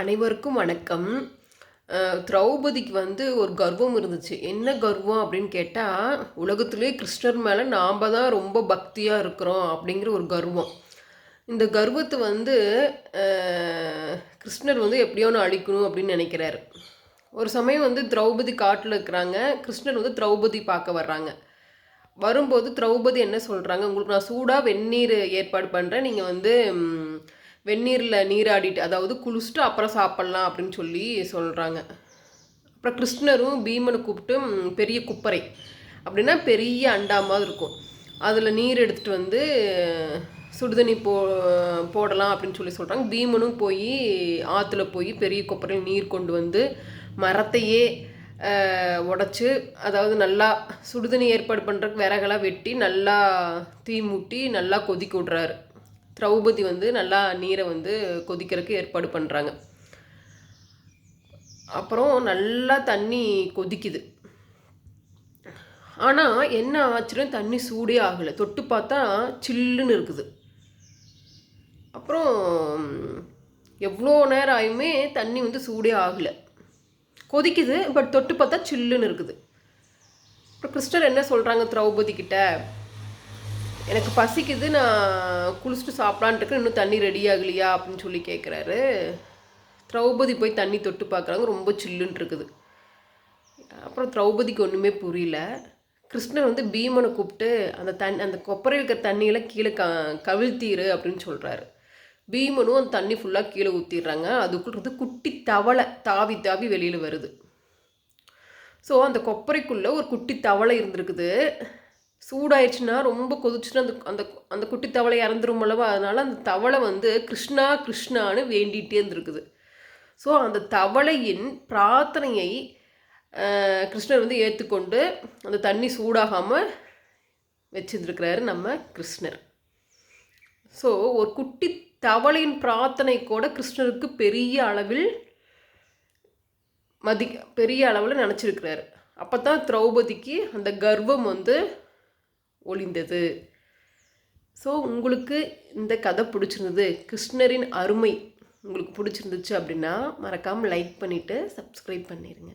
அனைவருக்கும் வணக்கம். திரௌபதிக்கு வந்து ஒரு கர்வம் இருந்துச்சு. என்ன கர்வம் அப்படின்னு கேட்டால் உலகத்திலே கிருஷ்ணர் மேலே நாம் தான் ரொம்ப பக்தியாக இருக்கிறோம் அப்படிங்கிற ஒரு கர்வம். இந்த கர்வத்தை வந்து கிருஷ்ணர் வந்து எப்படியோ ஒன்று அழிக்கணும் அப்படின்னு நினைக்கிறாரு. ஒரு சமயம் வந்து திரௌபதி காட்டில் இருக்கிறாங்க. கிருஷ்ணர் வந்து திரௌபதி பார்க்க வர்றாங்க. வரும்போது திரௌபதி என்ன சொல்கிறாங்க உங்களுக்கு நான் சூடாக வெந்நீர் ஏற்பாடு பண்ணுறேன் நீங்கள் வந்து வெந்நீரில் நீராடிட்டு அதாவது குளிச்சுட்டு அப்புறம் சாப்பிட்லாம் அப்படின்னு சொல்லி சொல்கிறாங்க அப்புறம் கிருஷ்ணரும் பீமனை கூப்பிட்டு பெரிய குப்பரை அப்படின்னா பெரிய அண்டா மாதிரி இருக்கும். அதில் நீர் எடுத்துகிட்டு வந்து சுடுதண்ணி போ போடலாம் அப்படின்னு சொல்லி சொல்கிறாங்க பீமனும் போய் ஆற்றுல போய் பெரிய கொப்பரையில் நீர் கொண்டு வந்து மரத்தையே உடச்சி அதாவது நல்லா சுடுதண்ணி ஏற்பாடு பண்ணுறதுக்கு விறகெல்லாம் வெட்டி நல்லா தீ மூட்டி நல்லா கொதிக்க விட்றாரு. திரௌபதி வந்து நல்லா நீரை வந்து கொதிக்கிறதுக்கு ஏற்பாடு பண்ணுறாங்க அப்புறம் நல்லா தண்ணி கொதிக்குது. ஆனால் என்ன ஆச்சுன்னா தண்ணி சூடே ஆகலை. தொட்டு பார்த்தா சில்லுன்னு இருக்குது. அப்புறம் எவ்வளோ நேரம் ஆயுமே தண்ணி வந்து சூடே ஆகலை. கொதிக்குது பட் தொட்டு பார்த்தா சில்லுன்னு இருக்குது. அப்புறம் கிறிஸ்டர் என்ன சொல்கிறாங்க திரௌபதி கிட்ட? எனக்கு பசிக்குது நான் குளிச்சுட்டு சாப்பிடான்ட்டு இன்னும் தண்ணி ரெடி ஆகலையா அப்படின்னு சொல்லி கேட்குறாரு திரௌபதி போய் தண்ணி தொட்டு பார்க்குறாங்க. ரொம்ப சில்லுன்னு இருக்குது. அப்புறம் திரௌபதிக்கு ஒன்றுமே புரியல. கிருஷ்ணர் வந்து பீமனை கூப்பிட்டு அந்த தண்ணி அந்த கொப்பரை இருக்கிற தண்ணியெல்லாம் கீழே க கவிழ்த்தீரு அப்படின்னு சொல்கிறாரு பீமனும் அந்த தண்ணி ஃபுல்லாக கீழே ஊற்றிடுறாங்க அதுக்குள்ளது குட்டி தவளை தாவி தாவி வெளியில் வருது. ஸோ அந்த கொப்பரைக்குள்ளே ஒரு குட்டி தவளை இருந்திருக்குது. சூடாயிடுச்சுன்னா ரொம்ப கொதிச்சுன்னா அந்த அந்த அந்த குட்டி தவளை இறந்துரும் அல்லவா? அதனால் அந்த தவளை வந்து கிருஷ்ணா கிருஷ்ணான்னு வேண்டிகிட்டே இருந்திருக்குது. ஸோ அந்த தவளையின் பிரார்த்தனையை கிருஷ்ணர் வந்து ஏற்றுக்கொண்டு அந்த தண்ணி சூடாகாமல் வச்சுருந்துருக்கிறாரு நம்ம கிருஷ்ணர். ஸோ ஒரு குட்டி தவளையின் பிரார்த்தனை கூட கிருஷ்ணருக்கு பெரிய அளவில் மதி பெரிய அளவில் நினச்சிருக்கிறாரு. அப்போ தான் திரௌபதிக்கு அந்த கர்வம் வந்து ஒளிந்தது. ஸோ உங்களுக்கு இந்த கதை பிடிச்சிருந்தது கிருஷ்ணரின் அருமை உங்களுக்கு பிடிச்சிருந்துச்சு அப்படின்னா மறக்காமல் லைக் பண்ணிவிட்டு சப்ஸ்கிரைப் பண்ணிடுங்க